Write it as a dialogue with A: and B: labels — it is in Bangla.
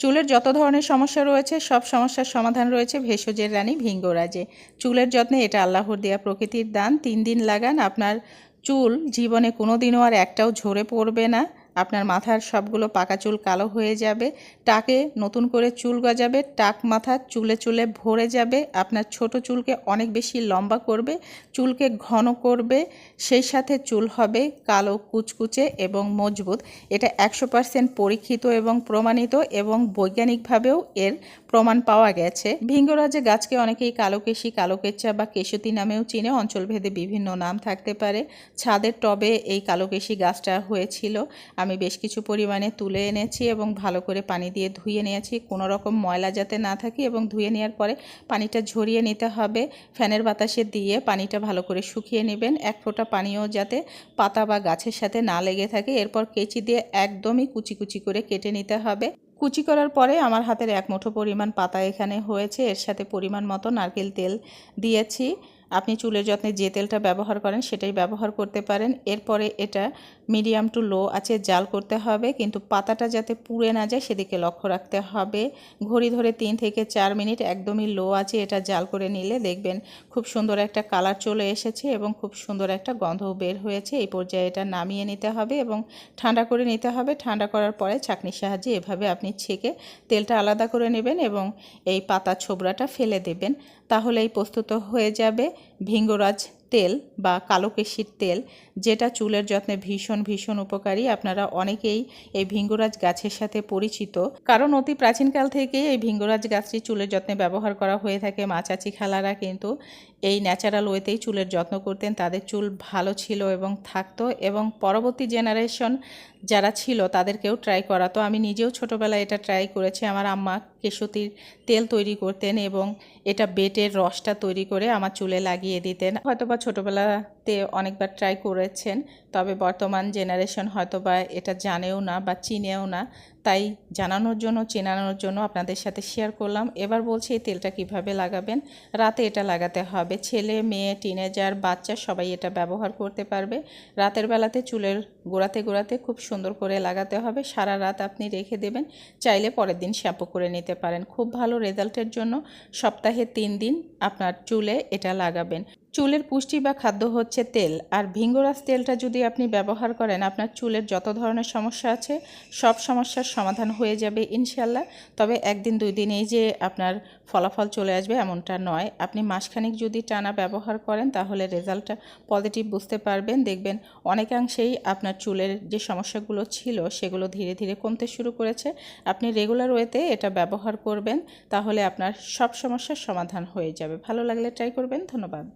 A: চুলের যত ধরনের সমস্যা রয়েছে, সব সমস্যার সমাধান রয়েছে ভেষজের রানী ভিঙ্গরাজে। চুলের যত্নে এটা আল্লাহর দেয়া প্রকৃতির দান। তিন দিন লাগান, আপনার চুল জীবনে কোনো দিনও আর একটাও ঝরে পড়বে না। আপনার মাথার সবগুলো পাকা চুল কালো হয়ে যাবে, টাকে নতুন করে চুল গজাবে, টাক মাথা চুলে চুলে ভরে যাবে, আপনার ছোট চুলকে অনেক বেশি লম্বা করবে, চুলকে ঘন করবে, সেই সাথে চুল হবে কালো, কুচকুচে এবং মজবুত। এটা একশো পার্সেন্ট পরীক্ষিত এবং প্রমাণিত এবং বৈজ্ঞানিকভাবেও এর প্রমাণ পাওয়া গেছে। ভিঙ্গরাজে গাছকে অনেকেই কালো কেশি, কালো কেচ্চা বা কেশতি নামেও চিনে, অঞ্চলভেদে বিভিন্ন নাম থাকতে পারে। ছাদের টবে এই কালো কেশি গাছটা হয়েছিল। আমি বেশ কিছু পরিমাণে তুলে এনেছি এবং ভালো করে পানি দিয়ে ধুয়ে নিয়েছি। কোনো রকম ময়লা যাতে না থাকে এবং ধুয়ে নেওয়ার পরে পানিটা ঝরিয়ে নিতে হবে। ফ্যানের বাতাসে দিয়ে পানিটা ভালো করে শুকিয়ে নেবেন। এক ফোঁটা পানিও যাতে পাতা বা গাছের সাথে না লেগে থাকে। এরপর কেচি দিয়ে একদমই কুচি কুচি করে কেটে নিতে হবে। কুচি করার পরে আমার হাতের এক মুঠো পরিমাণ পাতা এখানে হয়েছে। এর সাথে পরিমাণ মতো নারকেল তেল দিয়েছি। আপনি চুলের যত্নে যে তেলটা ব্যবহার করেন সেটাই ব্যবহার করতে পারেন। এরপরে এটা মিডিয়াম টু লো আছে, জাল করতে হবে, কিন্তু পাতাটা যাতে পুড়ে না যায় সেদিকে লক্ষ্য রাখতে হবে। ঘড়ি ধরে তিন থেকে চার মিনিট একদমই লো আছে, এটা জাল করে নিলে দেখবেন খুব সুন্দর একটা কালার চলে এসেছে এবং খুব সুন্দর একটা গন্ধও বের হয়েছে। এই পর্যায়ে এটা নামিয়ে নিতে হবে এবং ঠান্ডা করে নিতে হবে। ঠান্ডা করার পরে চাকনির সাহায্যে এভাবে আপনি ছেঁকে তেলটা আলাদা করে নেবেন এবং এই পাতা ছোবড়াটা ফেলে দেবেন। তাহলেই প্রস্তুত হয়ে যাবে ভিঙ্গরাজ তেল বা কালো কেশির তেল, যেটা চুলের যত্নে ভীষণ ভীষণ উপকারী। আপনারা অনেকেই এই ভিঙ্গরাজ গাছের সাথে পরিচিত। কারণ অতি প্রাচীনকাল থেকেই এই ভিঙ্গরাজ গাছটি চুলের যত্নে ব্যবহার করা হয়ে থাকে। মা খেলারা খালারা কিন্তু এই ন্যাচারাল ওয়েতেই চুলের যত্ন করতেন, তাদের চুল ভালো ছিল এবং থাকতো এবং পরবর্তী জেনারেশন যারা ছিল তাদেরকেও ট্রাই করাতো। আমি নিজেও ছোটোবেলায় এটা ট্রাই করেছি, আমার আম্মা কেশতির তেল তৈরি করতেন এবং এটা বেটের রসটা তৈরি করে আমার চুলে লাগিয়ে দিতেন। হয়তোবা ছোটোবেলাতে অনেকবার ট্রাই করেছেন, তবে বর্তমান জেনারেশন হয়তোবা এটা জানেও না বা চিনেও না। তাই জানানোর জন্য, চেনানোর জন্য আপনাদের সাথে শেয়ার করলাম। এবার বলছি, এই তেলটা কীভাবে লাগাবেন? রাতে এটা লাগাতে হবে। ছেলে, মেয়ে টিনেজার বাচ্চা সবাই এটা ব্যবহার করতে পারবে। রাতের বেলাতে চুলের গোড়াতে গোড়াতে খুব সুন্দর করে লাগাতে হবে। সারা রাত আপনি রেখে দেবেন। চাইলে পরের দিন শ্যাম্পু করে নিতে পারেন। খুব ভালো রেজাল্টের জন্য সপ্তাহে তিন দিন আপনার চুলে এটা লাগাবেন। চুলের পুষ্টি বা খাদ্য হচ্ছে তেল, আর ভিঙ্গরাজ তেলটা যদি আপনি ব্যবহার করেন, আপনার চুলের যত ধরনের সমস্যা আছে, সব সমস্যার সমাধান হয়ে যাবে ইনশাল্লাহ তবে একদিন দুই দিনেই যে আপনার ফলাফল চলে আসবে এমনটা নয়। আপনি মাসখানিক যদি টানা ব্যবহার করেন, তাহলে রেজাল্টটা পজিটিভ বুঝতে পারবেন। দেখবেন অনেকাংশেই আপনার চুলের যে সমস্যাগুলো ছিল, সেগুলো ধীরে ধীরে কমতে শুরু করেছে। আপনি রেগুলার ওয়েতে এটা ব্যবহার করবেন, তাহলে আপনার সব সমস্যার সমাধান হয়ে যাবে। ভালো লাগলে ট্রাই করবেন। ধন্যবাদ।